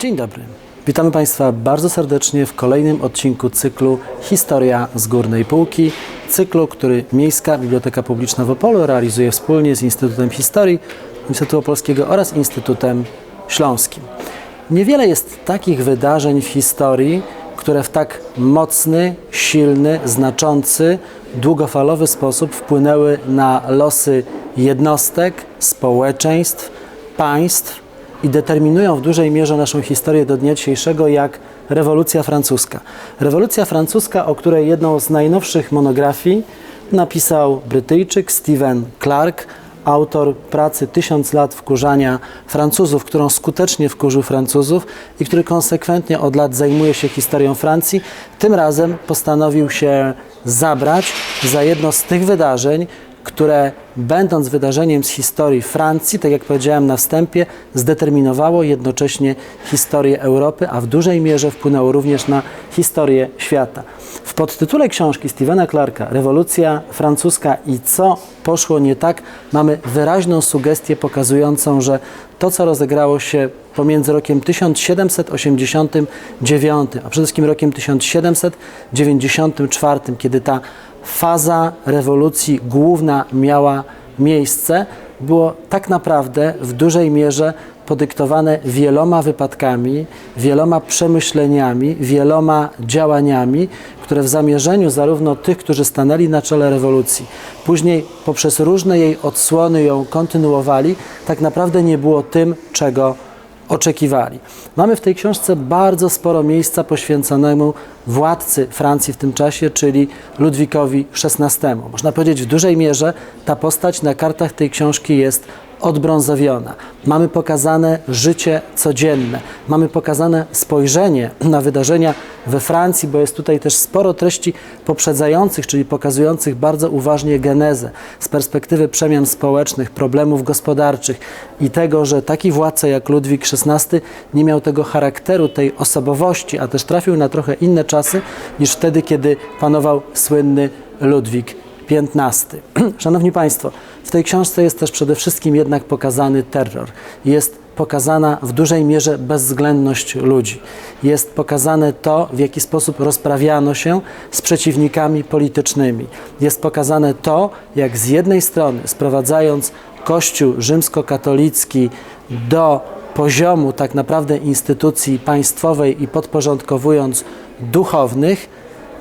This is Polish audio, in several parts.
Dzień dobry. Witamy Państwa bardzo serdecznie w kolejnym odcinku cyklu Historia z Górnej Półki. Cyklu, który Miejska Biblioteka Publiczna w Opolu realizuje wspólnie z Instytutem Historii Instytutu Opolskiego oraz Instytutem Śląskim. Niewiele jest takich wydarzeń w historii, które w tak mocny, silny, znaczący, długofalowy sposób wpłynęły na losy jednostek, społeczeństw, państw i determinują w dużej mierze naszą historię do dnia dzisiejszego, jak rewolucja francuska. Rewolucja francuska, o której jedną z najnowszych monografii napisał Brytyjczyk Stephen Clark, autor pracy Tysiąc lat wkurzania Francuzów, którą skutecznie wkurzył Francuzów i który konsekwentnie od lat zajmuje się historią Francji. Tym razem postanowił się zabrać za jedno z tych wydarzeń, które będąc wydarzeniem z historii Francji, tak jak powiedziałem na wstępie, zdeterminowało jednocześnie historię Europy, a w dużej mierze wpłynęło również na historię świata. W podtytule książki Stevena Clarka Rewolucja francuska i co poszło nie tak, mamy wyraźną sugestię pokazującą, że to, co rozegrało się pomiędzy rokiem 1789, a przede wszystkim rokiem 1794, kiedy ta faza rewolucji główna miała miejsce, było tak naprawdę w dużej mierze podyktowane wieloma wypadkami, wieloma przemyśleniami, wieloma działaniami, które w zamierzeniu zarówno tych, którzy stanęli na czele rewolucji, później poprzez różne jej odsłony ją kontynuowali, tak naprawdę nie było tym, czego oczekiwali. Mamy w tej książce bardzo sporo miejsca poświęconemu władcy Francji w tym czasie, czyli Ludwikowi XVI. Można powiedzieć w dużej mierze ta postać na kartach tej książki jest odbrązowiona. Mamy pokazane życie codzienne, mamy pokazane spojrzenie na wydarzenia we Francji, bo jest tutaj też sporo treści poprzedzających, czyli pokazujących bardzo uważnie genezę z perspektywy przemian społecznych, problemów gospodarczych i tego, że taki władca jak Ludwik XVI nie miał tego charakteru, tej osobowości, a też trafił na trochę inne czasy niż wtedy, kiedy panował słynny Ludwik XV. Szanowni Państwo, w tej książce jest też przede wszystkim jednak pokazany terror. Jest pokazana w dużej mierze bezwzględność ludzi. Jest pokazane to, w jaki sposób rozprawiano się z przeciwnikami politycznymi. Jest pokazane to, jak z jednej strony sprowadzając Kościół rzymskokatolicki do poziomu tak naprawdę instytucji państwowej i podporządkowując duchownych,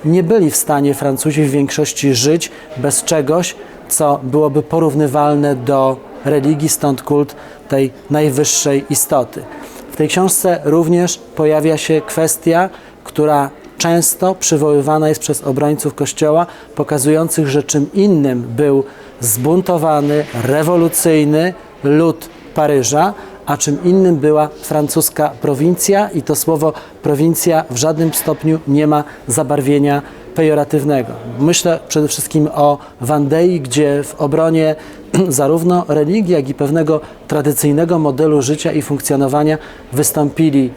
nie byli w stanie Francuzi w większości żyć bez czegoś, co byłoby porównywalne do religii, stąd kult tej najwyższej istoty. W tej książce również pojawia się kwestia, która często przywoływana jest przez obrońców Kościoła, pokazujących, że czym innym był zbuntowany, rewolucyjny lud Paryża, a czym innym była francuska prowincja i to słowo prowincja w żadnym stopniu nie ma zabarwienia pejoratywnego. Myślę przede wszystkim o Wandei, gdzie w obronie zarówno religii, jak i pewnego tradycyjnego modelu życia i funkcjonowania wystąpili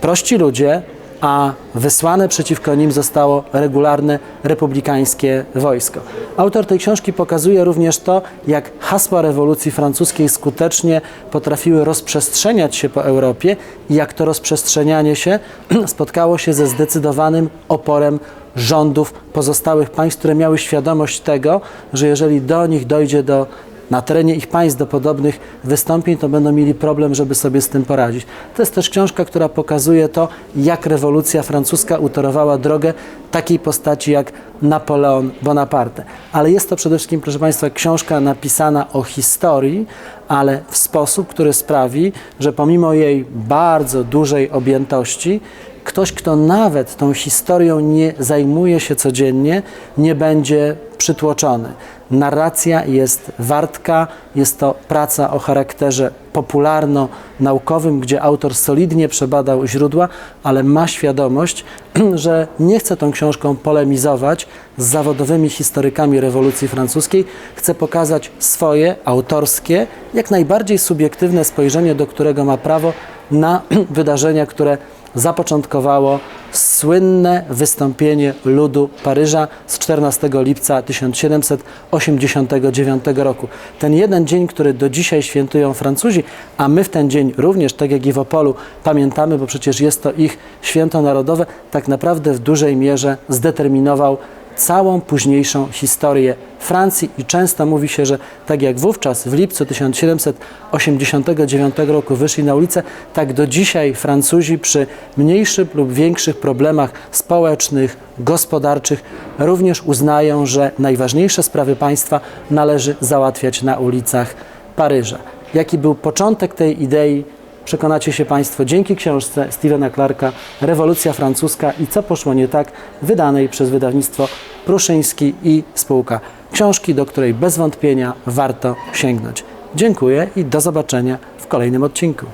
prości ludzie, a wysłane przeciwko nim zostało regularne republikańskie wojsko. Autor tej książki pokazuje również to, jak hasła rewolucji francuskiej skutecznie potrafiły rozprzestrzeniać się po Europie i jak to rozprzestrzenianie się spotkało się ze zdecydowanym oporem rządów pozostałych państw, które miały świadomość tego, że jeżeli do nich dojdzie do na terenie ich państw do podobnych wystąpień, to będą mieli problem, żeby sobie z tym poradzić. To jest też książka, która pokazuje to, jak rewolucja francuska utorowała drogę takiej postaci jak Napoleon Bonaparte. Ale jest to przede wszystkim, proszę Państwa, książka napisana o historii, ale w sposób, który sprawi, że pomimo jej bardzo dużej objętości, ktoś, kto nawet tą historią nie zajmuje się codziennie, nie będzie przytłoczony. Narracja jest wartka, jest to praca o charakterze popularno-naukowym, gdzie autor solidnie przebadał źródła, ale ma świadomość, że nie chce tą książką polemizować z zawodowymi historykami rewolucji francuskiej. Chce pokazać swoje, autorskie, jak najbardziej subiektywne spojrzenie, do którego ma prawo na wydarzenia, które zapoczątkowało słynne wystąpienie ludu Paryża z 14 lipca 1789 roku. Ten jeden dzień, który do dzisiaj świętują Francuzi, a my w ten dzień również, tak jak i w Opolu, pamiętamy, bo przecież jest to ich święto narodowe, tak naprawdę w dużej mierze zdeterminował całą późniejszą historię Francji i często mówi się, że tak jak wówczas w lipcu 1789 roku wyszli na ulicę, tak do dzisiaj Francuzi przy mniejszych lub większych problemach społecznych, gospodarczych również uznają, że najważniejsze sprawy państwa należy załatwiać na ulicach Paryża. Jaki był początek tej idei, Przekonacie się Państwo dzięki książce Stevena Clarka Rewolucja Francuska i co poszło nie tak, wydanej przez wydawnictwo Pruszyński i spółka. Książki, do której bez wątpienia warto sięgnąć. Dziękuję i do zobaczenia w kolejnym odcinku.